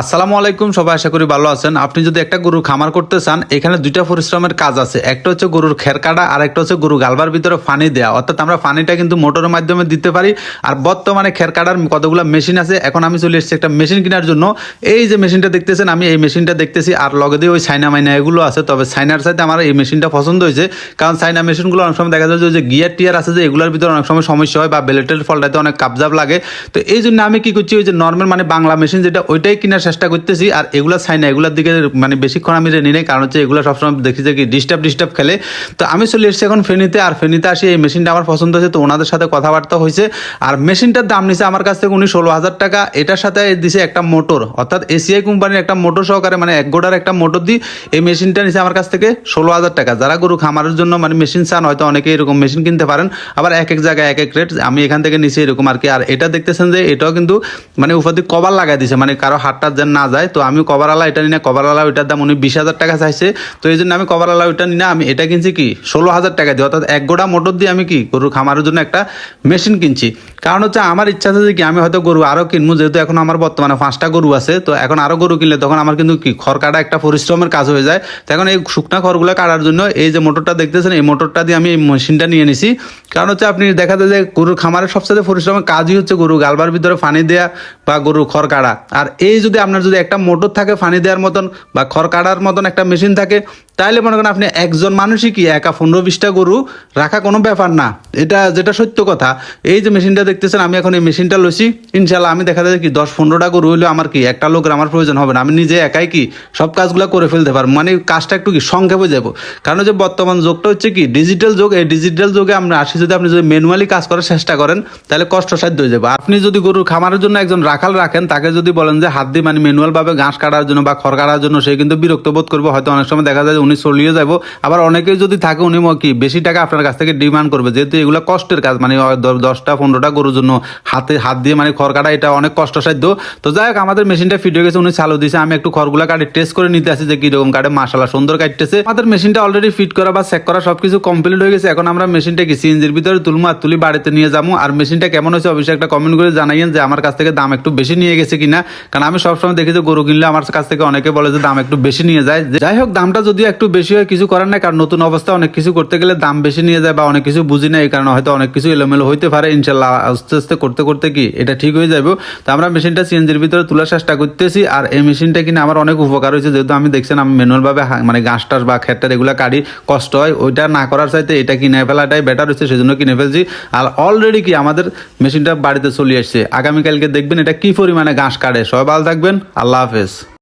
আসসালামু আলাইকুম, সবাই আশা করি ভালো আছেন। আপনি যদি একটা গরুর খামার করতে চান, এখানে দুইটা পরিশ্রমের কাজ আছে। একটা হচ্ছে গরুর খের কাটা, আর একটা হচ্ছে গরু গালবার ভিতরে ফানি দেওয়া অর্থাৎ আমরা ফানিটা কিন্তু মোটরের মাধ্যমে দিতে পারি। আর বর্তমানে খের কাটার কতগুলো মেশিন আছে, এখন আমি চলে এসেছি একটা মেশিন কেনার জন্য। এই যে মেশিনটা দেখতেছেন, আমি এই মেশিনটা দেখতেছি, আর লগে দিয়ে ওই সাইনা মাইনা এগুলো আছে। তবে সাইনার সাথে আমার এই মেশিনটা পছন্দ হয়েছে, কারণ সাইনা মেশিনগুলো অনেক সময় দেখা যায় যে গিয়ার টিয়ার আছে যে, এগুলোর ভিতরে অনেক সময় সমস্যা হয় বা বেলেটের ফলটাতে অনেক কাবজাব লাগে। তো এই জন্য আমি কি করছি, ওই যে নর্মাল মানে বাংলা মেশিন যেটা, ওইটাই কেনার চেষ্টা করতেছি আর এগুলা চাই না, এগুলোর দিকে মানে বেশিক্ষণ আমি রেনি নেই, কারণ হচ্ছে এগুলো সবসময় দেখি যে কি ডিস্টার্ব ডিস্টার্ব খেলে। তো আমি চলে এসেছি এখন ফেনিতে, আর ফেনিতে আসি এই মেশিনটা আমার পছন্দ হয়েছে, তো ওনাদের সাথে কথাবার্তা হয়েছে। আর মেশিনটার দাম নিছে আমার কাছ থেকে উনি ষোলো হাজার টাকা, এটার সাথে দিছে একটা মোটর অর্থাৎ এসিআই কোম্পানির একটা মোটর সহকারে মানে এক গোটার একটা মোটর দিই এই মেশিনটা নিছে আমার কাছ থেকে ষোলো হাজার টাকা। যারা গরু খামারের জন্য মানে মেশিন চান, হয়তো অনেকে এরকম মেশিন কিনতে পারেন, আবার এক এক জায়গায় এক এক রেট আমি এখান থেকে নিছি এরকম আর কি। আর এটা দেখতেছেন যে এটাও কিন্তু মানে দিয়ে কভার লাগাই দিছে মানে কারও হাতটা যেন না যায়, তো আমি কভারওয়ালা এটা নিই না কভারওয়ালা ওইটার দাম উনি বিশ হাজার টাকা চাইছে। তো এই জন্য আমি কভারওয়ালা ওইটা নিই না আমি এটা কিনছি কি, ষোলো হাজার টাকা দিয়ে, অর্থাৎ এক গোটা মোটর দিয়ে আমি কি গরু খামারের জন্য একটা মেশিন কিনছি। কারণ হচ্ছে আমার ইচ্ছা আছে যে কি, আমি হয়তো গরু আরও কিনবো, যেহেতু এখন আমার বর্তমানে পাঁচটা গরু আছে, তো এখন আরও গরু কিনলে তখন আমার কিন্তু কি, খড় কাটা একটা পরিশ্রমের কাজ হয়ে যায়। তো এখন এই শুকনা খড়গুলো কাটার জন্য এই যে মোটরটা দেখতেছেন, এই মোটরটা দিয়ে আমি এই মেশিনটা নিয়ে নিছি। কারণ হচ্ছে আপনি দেখা যায় যে গরুর খামারের সবচেয়ে পরিশ্রমের কাজই হচ্ছে গরু গালবার ভিতরে পানি দেয়া বা গরুর খড় কাটা। আর এই যদি আপনার যদি একটা মোটর থাকে, ফানি দেওয়ার মতন বা খড় কাটার মতন একটা মেশিন থাকে তাহলে মনে করেন আপনি একজন মানুষই কি একা পনেরো বিশটা গরু রাখা কোনো ব্যাপার না? এটা, যেটা সত্য কথা। এই যে মেশিনটা দেখতেছেন, আমি এখন এই মেশিনটা লইছি। ইনশাল্লাহ আমি দেখা যায় কি দশ পনেরোটা গরু হইলেও আমার কি একটা লোকের আমার প্রয়োজন হবে না। আমি নিজে একাই কি সব কাজগুলো করে ফেলতে পারব? মানে কাজটা একটু কি সংক্ষেপে যাব? কারণ যে বর্তমান যুগটা হচ্ছে কি ডিজিটাল যুগ, এই ডিজিটাল যুগে আমরা আসি যদি আপনি যদি ম্যানুয়ালি কাজ করার চেষ্টা করেন, তাহলে কষ্টসাধ্য হয়ে যাবে। আপনি যদি গরুর খামারের জন্য একজন রাখাল রাখেন, তাকে যদি বলেন যে হাত দিয়ে মানে ম্যানুয়াল ভাবে ঘাস কাটার জন্য বা খড় কাটার জন্য সে কিন্তু বিরক্ত বোধ করবে। হয়তো অনেক সময় দেখা যায় উনি চলিয়ে যাব। আবার অনেকে যদি থাকে, উনি কি, বেশি টাকা আপনার কাছ থেকে ডিমান্ড করবে। যেহেতু এগুলো কষ্টের কাজ মানে দশটা, পনেরোটা গরুর জন্য হাতে, হাত দিয়ে মানে খড় কাটা, এটা অনেক কষ্টসাধ্য। তো যাই হোক, আমাদের মেশিনটা ফিট হয়ে গেছে, উনি চালু দিয়েছে আমি একটু খড়গুলা কাটে টেস্ট করে নিতে আসি যে কীরকম কাটে। মাসালা সুন্দর কাটতেছে। আমাদের মেশিনটা অলরেডি ফিট করা বা চেক করা সবকিছু কমপ্লিট হয়ে গেছে। এখন আমরা মেশিনটা কি, সিএনজির ভিতরে তুলমু আর তুলি বাড়িতে নিয়ে যাব। আর মেশিনটা কেমন হয়েছে অবশ্যই একটা কমেন্ট করে জানাইয়েন যে আমার কাছ থেকে দাম একটু বেশি নিয়ে গেছে কিনা। কারণ আমি সবসময় দেখি যে গরু কিনলে আমার কাছ থেকে অনেকে বলে যে দাম একটু বেশি নিয়ে যায়। যাই হোক, দামটা যদিও একটু বেশি হয়, কিছু করার নাই, কারণ নতুন অবস্থায় অনেক কিছু করতে গেলে দাম বেশি নিয়ে যায় বা অনেক কিছু বুঝি না এই কারণে হয়তো অনেক কিছু এলোমেলো হইতে পারে, ইনশাল্লাহ আস্তে আস্তে করতে করতে কি এটা ঠিক হয়ে যাবে তো আমরা মেশিনটা সিএনজির ভিতরে তোলার চেষ্টা করতেছি, আর এই মেশিনটা কিনে আমার অনেক উপকার হয়েছে, যেহেতু আমি দেখছেন আমি ম্যানুয়াল ভাবে হা- মানে ঘাস টাস বা খেটটা এগুলো কাটি কষ্ট হয়, ওইটা না করার চাইতে এটা কিনে ফেলাটাই বেটার হচ্ছে সেজন্য কিনে ফেলছি। আর অলরেডি কি আমাদের মেশিনটা বাড়িতে চলে আসছে। আগামীকালকে দেখবেন এটা কি পরিমাণে ঘাস কাটে সবাই ভালো থাকবেন, আল্লাহ হাফেজ।